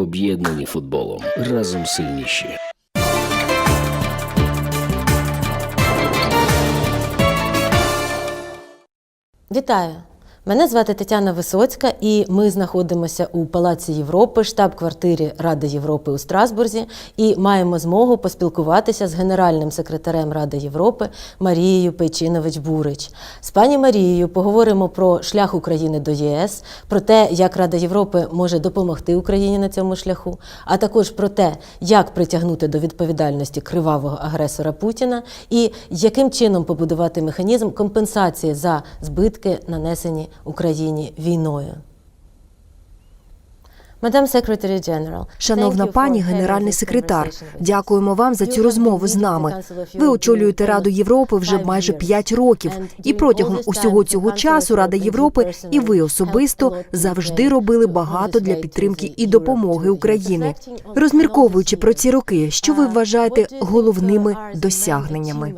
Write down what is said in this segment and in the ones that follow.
об'єднані футболом. Разом сильніші. Вітаю! Мене звати Тетяна Висоцька, і ми знаходимося у Палаці Європи, штаб-квартирі Ради Європи у Страсбурзі, і маємо змогу поспілкуватися з генеральним секретарем Ради Європи Марією Пейчинович Бурич. З пані Марією поговоримо про шлях України до ЄС, про те, як Рада Європи може допомогти Україні на цьому шляху, а також про те, як притягнути до відповідальності кривавого агресора Путіна і яким чином побудувати механізм компенсації за збитки, нанесені Україні війною. Шановна пані генеральний секретар, дякуємо вам за цю розмову з нами. Ви очолюєте Раду Європи вже майже п'ять років, і протягом усього цього часу Рада Європи і ви особисто завжди робили багато для підтримки і допомоги України. Розмірковуючи про ці роки, що ви вважаєте головними досягненнями?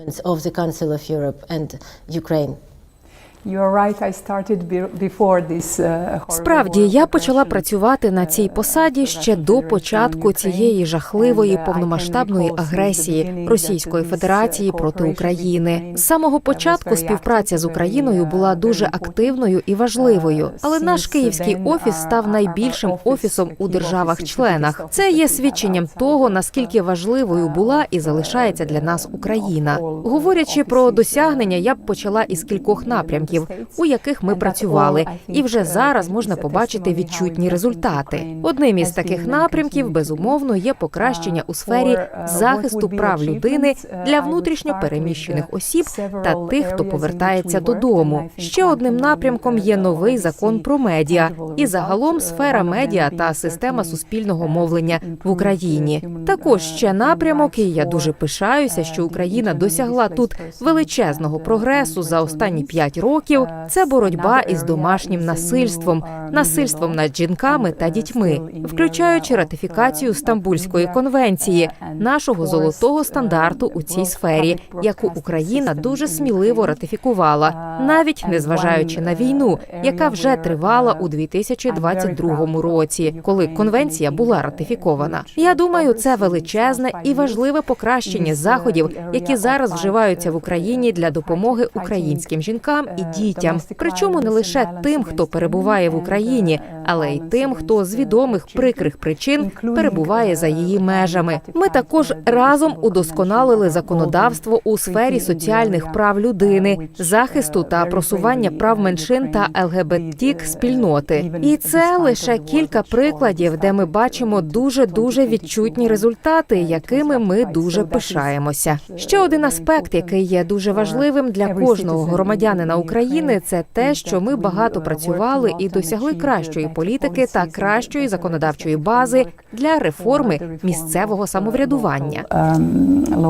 Справді, я почала працювати на uh, цій посаді ще до початку цієї жахливої uh, повномасштабної агресії Російської Федерації uh, проти України. З самого початку співпраця з Україною була uh, дуже активною і важливою. Uh, Але наш київський офіс став найбільшим офісом у державах-членах. Це є свідченням того, наскільки важливою uh, була і залишається для нас uh, Україна. uh, Говорячи про досягнення, я б uh, почала із кількох напрямків, States. у яких ми працювали, і вже зараз можна побачити відчутні результати. Одним із таких напрямків, безумовно, є покращення у сфері захисту прав людини для внутрішньо переміщених осіб та тих, хто повертається додому. Ще одним напрямком є новий закон про медіа і загалом сфера медіа та система суспільного мовлення в Україні. Також ще напрямок, і я дуже пишаюся, що Україна досягла тут величезного прогресу за останні п'ять років. Uh, Це боротьба із домашнім насильством, насильством над жінками та дітьми, включаючи ратифікацію Стамбульської конвенції, нашого золотого стандарту у цій сфері, яку Україна дуже сміливо ратифікувала, навіть незважаючи на війну, яка вже тривала у I'm very 2022 proud році, коли конвенція була ратифікована. Я думаю, це величезне і важливе покращення заходів, які зараз вживаються в Україні для допомоги українським жінкам і дітям. Причому не лише тим, хто перебуває в Україні, але й тим, хто з відомих прикрих причин перебуває за її межами. Ми також разом удосконалили законодавство у сфері соціальних прав людини, захисту та просування прав меншин та Ukraine ЛГБТ did, uh, спільноти. І це лише кілька прикладів, де ми бачимо дуже дуже відчутні результати, якими ми дуже пишаємося. Ще один аспект, який є дуже важливим для кожного громадянина in України, це те, що ми багато uh, працювали і досягли кращої політики та кращої законодавчої бази для реформи місцевого uh, самоврядування. um,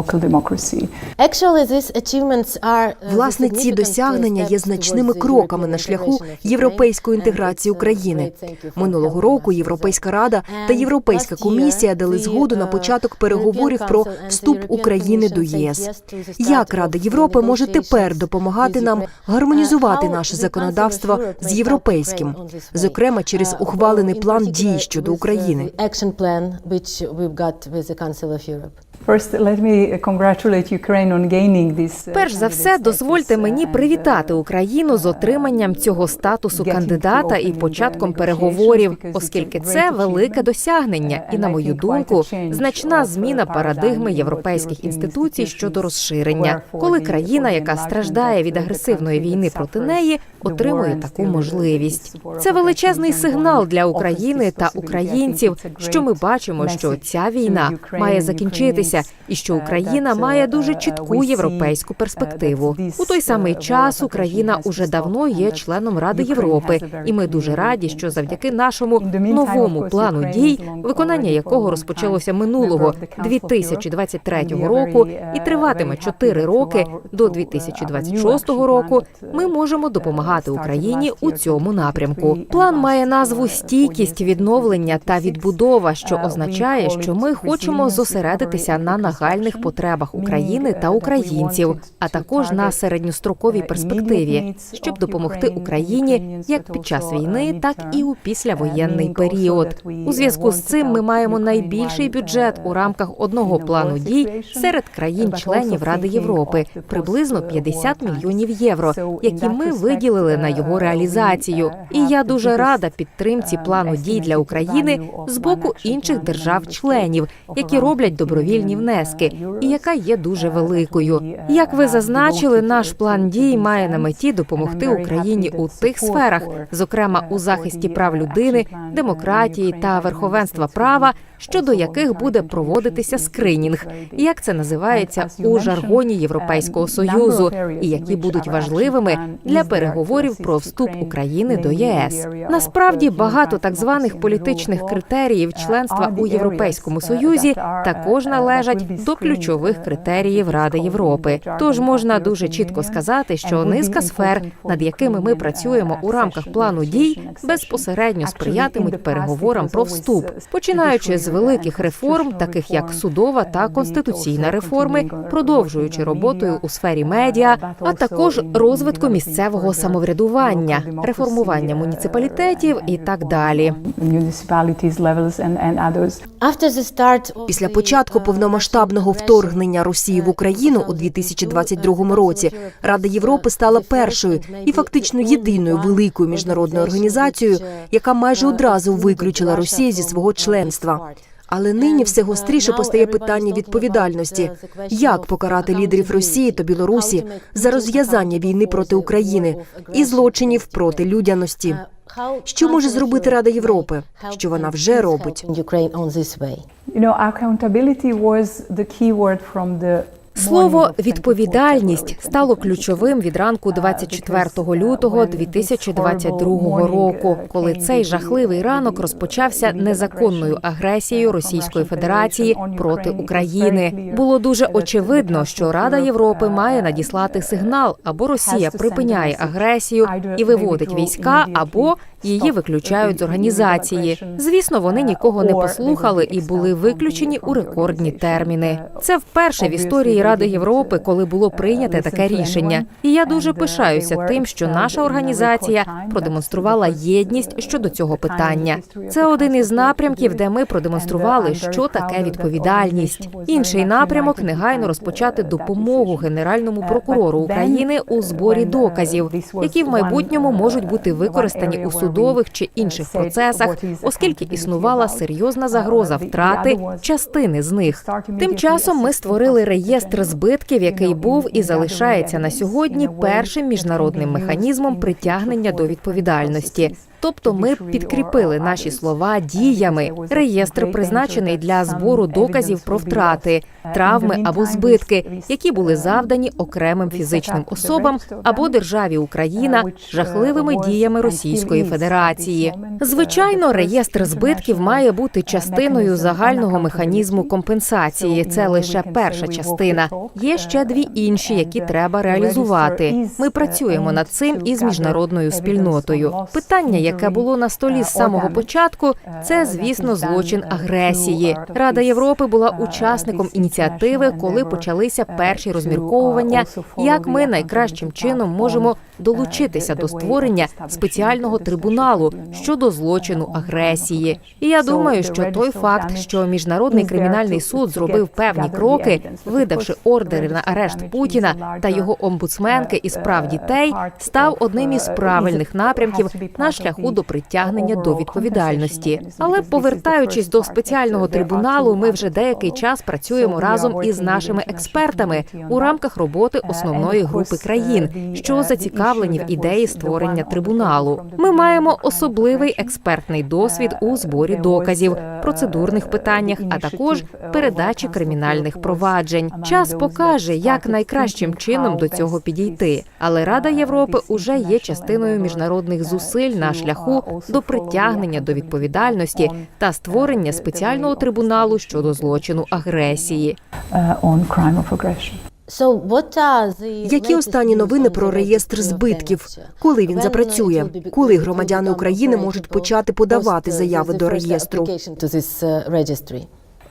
uh, Власне, ці досягнення є значними кроками на шляху європейської інтеграції uh, України. Минулого року Європейська рада та Європейська комісія дали згоду на uh, початок переговорів про вступ України до ЄС. Як Рада Європи може тепер допомагати нам Ukraine? Гармонізувати наше законодавство з європейським, зокрема через Uh, ухвалений план дій щодо uh, України? First, let me congratulate Ukraine on gaining this. uh, Перш за все, дозвольте мені uh, привітати uh, Україну з отриманням цього статусу кандидата і початком переговорів, оскільки це велике досягнення, uh, і на мою думку, значна uh, зміна парадигми європейських інституцій щодо розширення, коли країна, яка страждає від агресивної війни проти неї, отримує таку можливість. Це величезний сигнал для України та українців, що ми бачимо, що ця війна має закінчитися, Ukrainians, і що uh, Україна має uh, дуже uh, чітку європейську uh, перспективу. У той самий uh, час Україна уже давно є членом Ради Європи, і ми дуже раді, що завдяки нашому новому плану дій, виконання якого розпочалося минулого member of the Council of Europe, 2023 and we are року і uh, триватиме very happy 4 that роки до through, uh, our new 2026 action року. Ми uh, можемо допомагати Україні у цьому 2023, напрямку. План має uh, назву стійкість, відновлення та 2026. відбудова, що Uh, означає, що ми хочемо зосередитися на нагальних потребах України та українців, а також на середньостроковій перспективі, щоб допомогти Україні як під час війни, так і у післявоєнний період. У зв'язку з цим ми маємо найбільший бюджет у рамках одного плану дій серед країн-членів Ради Європи, приблизно 50 мільйонів євро, які ми виділили на його реалізацію. І я дуже рада підтримці плану дій для України з боку інших держав-членів, які роблять добровільні внески, і яка є дуже великою. Як ви зазначили, наш план дій має на меті допомогти Україні у тих сферах, зокрема у захисті прав людини, демократії та верховенства права, щодо яких буде проводитися скринінг, як це називається у жаргоні Європейського союзу, і які будуть важливими для переговорів про вступ України до ЄС. Насправді багато так званих політичних критеріїв членства у Європейському Союзі також належать до ключових критеріїв Ради Європи. Тож можна дуже чітко сказати, що низка сфер, над якими ми працюємо у рамках плану дій, безпосередньо сприятимуть переговорам про вступ, починаючи з великих реформ, таких як судова та конституційна реформи, продовжуючи роботою у сфері медіа, а також розвитку місцевого самоврядування, реформування муніципалітетів і так далі. Після початку повномасштабного вторгнення Росії в Україну у aggression, 2022 році Рада Європи стала першою і фактично єдиною великою міжнародною організацією, яка майже одразу виключила Росію зі свого членства. Але нині все гостріше постає питання відповідальності. Як покарати лідерів Росії та Білорусі за розв'язання війни проти України і злочинів проти людяності? Що може зробити Рада Європи? Що вона вже робить? You know, accountability was the key word from the Слово morning of 24 відповідальність стало ключовим від ранку 24 лютого 2022 року, коли цей жахливий ранок розпочався незаконною агресією Російської Федерації проти України. Було дуже очевидно, що Рада Європи має надіслати сигнал або Росія припиняє агресію і виводить війська, або її виключають з організації. Звісно, вони нікого не послухали і були виключені у рекордні терміни. Це вперше в історії Ради Європи, коли було прийняте таке рішення. І я дуже пишаюся тим, що наша організація продемонструвала єдність щодо цього питання. Це один із напрямків, де ми продемонстрували, що таке відповідальність. Інший напрямок негайно розпочати допомогу генеральному прокурору України у зборі доказів, які в майбутньому можуть бути використані у судових чи інших процесах, оскільки існувала серйозна загроза втрати частини з них. Тим часом ми створили реєстр збитків, який був і залишається на сьогодні першим міжнародним механізмом притягнення до відповідальності. Тобто ми підкріпили наші слова діями. Реєстр призначений для збору доказів про втрати, травми або збитки, які були завдані окремим фізичним особам або державі Україна жахливими діями Російської Федерації. Звичайно, реєстр збитків має бути частиною загального механізму компенсації. Це лише перша частина. Є ще дві інші, які треба реалізувати. Ми працюємо над цим із міжнародною спільнотою. Питання, яке було на столі з самого початку, це звісно злочин агресії. Рада Європи була учасником ініціативи, коли почалися перші розмірковування, як ми найкращим чином можемо долучитися до створення спеціального трибуналу щодо злочину агресії. І я думаю, що той факт, що міжнародний кримінальний суд зробив певні кроки, видавши ордери на арешт Путіна та його омбудсменки із прав дітей, став одним із правильних напрямків на шляху до притягнення до відповідальності. Але повертаючись до спеціального трибуналу, ми вже деякий час працюємо разом із нашими експертами у рамках роботи основної групи країн, що зацікавлені в ідеї створення трибуналу. Ми маємо особливий експертний досвід у зборі доказів, процедурних питаннях, а також передачі кримінальних проваджень. Час покаже, як найкращим чином до цього підійти. Але Рада Європи уже є частиною міжнародних зусиль на шляху до притягнення до відповідальності та створення спеціального трибуналу щодо злочину агресії. the Які останні новини про реєстр збитків? Коли він запрацює? Коли громадяни України можуть почати подавати uh, заяви до реєстру?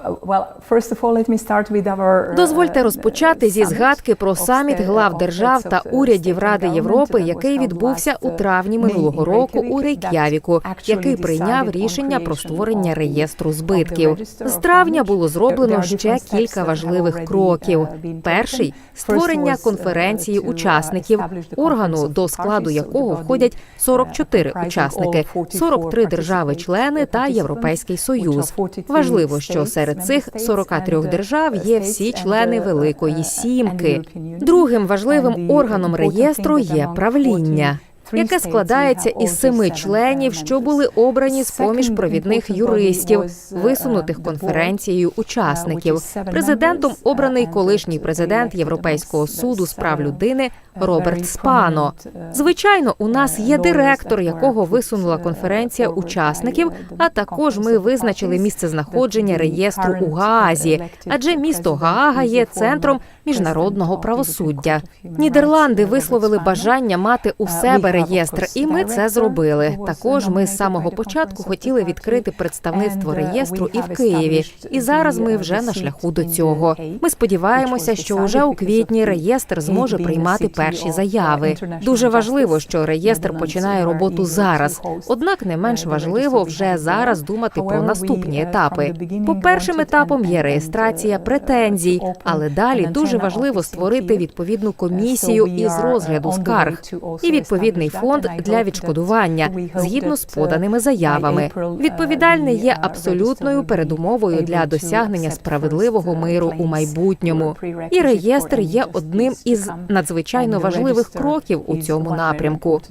Application to this, uh, registry? Well, first of all, let me start with our, uh, Дозвольте розпочати зі згадки про саміт глав держав та uh, урядів Ради Європи, який відбувся у uh, травні минулого року у Рейк'явіку, який прийняв рішення про створення реєстру збитків. З травня було зроблено ще кілька важливих кроків. uh, Перший створення uh, конференції uh, учасників, органу до складу якого входять 44 comprising учасники, all 44 43 держави-члени та Європейський Союз. 43 Важливо, що states, серед цих states 43 and, uh, держав є всі члени uh, Великої uh, Сімки. Другим важливим органом реєстру є правління. 43 Яке складається із семи членів, що були обрані з поміж провідних юристів, uh, висунутих конференцією uh, учасників. Президентом uh, обраний колишній президент Європейського суду з прав людини Роберт Спано. Звичайно, у нас є директор, якого висунула конференція учасників. А також ми визначили місце знаходження реєстру у Гаазі, адже місто Гаага є центром міжнародного правосуддя. Нідерланди висловили бажання мати у себе of реєстр, і ми це зробили. Також ми з самого початку хотіли відкрити представництво uh, реєстру і в Києві. І зараз ми uh, вже на шляху до цього. Ми сподіваємося, що уже у квітні реєстр зможе приймати перші uh, заяви. Дуже важливо, що реєстр починає роботу зараз. Однак не менш важливо вже зараз думати про наступні етапи. По першим етапом є реєстрація претензій, але далі дуже важливо створити відповідну комісію із розгляду скарг і відповідний фонд для відшкодування згідно з uh, поданими заявами. Uh, Відповідальний є uh, абсолютною передумовою для досягнення справедливого uh, миру у майбутньому. І реєстр є одним із надзвичайно важливих кроків у цьому напрямку.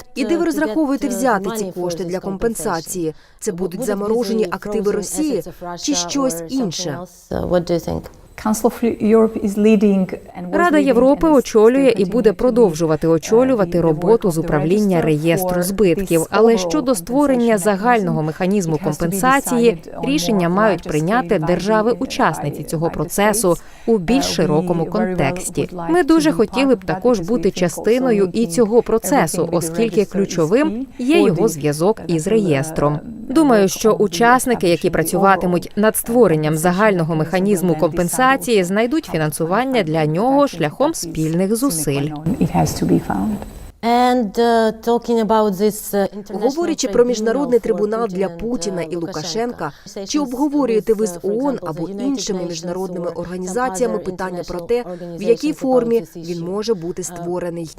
uh, І uh, де ви розраховуєте uh, взяти ці кошти для компенсації? Це будуть заморожені активи Росії чи щось інше? Uh, Рада Європи очолює і буде продовжувати uh, очолювати роботу з управління реєстру збитків. Але щодо створення загального механізму компенсації, рішення мають прийняти scale by держави the- учасниці by- цього процесу у більш Uh, широкому контексті. Ми дуже хотіли б також бути частиною і цього процесу, оскільки ключовим є його зв'язок із uh, реєстром. uh, Думаю, що учасники, які працюватимуть над uh, створенням загального механізму компенсації, also знайдуть фінансування для нього шляхом спільних зусиль. uh, uh, Говорячи про міжнародний трибунал для Путіна uh, і Лукашенка, чи обговорюєте ви з uh, ООН або іншими міжнародними організаціями питання про те, в якій формі він може бути створений?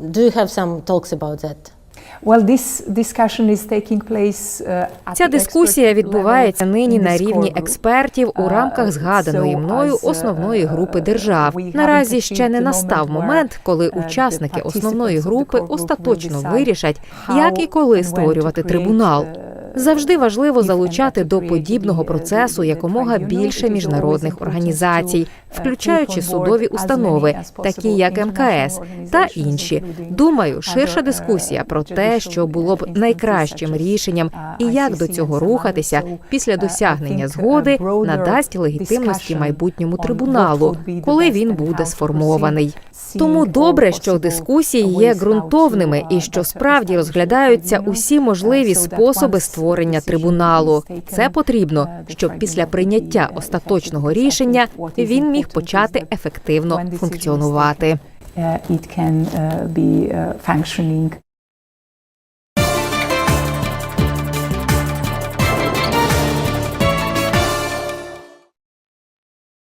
Uh, Ця дискусія відбувається нині на рівні експертів у Uh, рамках згаданої мною uh, основної групи держав. Наразі ще не настав момент, коли uh, учасники основної групи остаточно вирішать, як і коли створювати трибунал. Завжди важливо залучати до подібного процесу якомога більше міжнародних організацій, uh, включаючи судові установи, такі як МКС та інші. Думаю, ширша uh, дискусія про те, що було б найкращим рішенням uh, і як до цього рухатися після досягнення згоди надасть легітимності майбутньому трибуналу, коли він буде сформований. Тому добре, що дискусії є ґрунтовними uh, і що справді розглядаються усі можливі uh, способи створення трибуналу. Це потрібно, uh, щоб після прийняття uh, остаточного рішення він міг почати ефективно функціонувати. uh, it can uh, be uh, functioning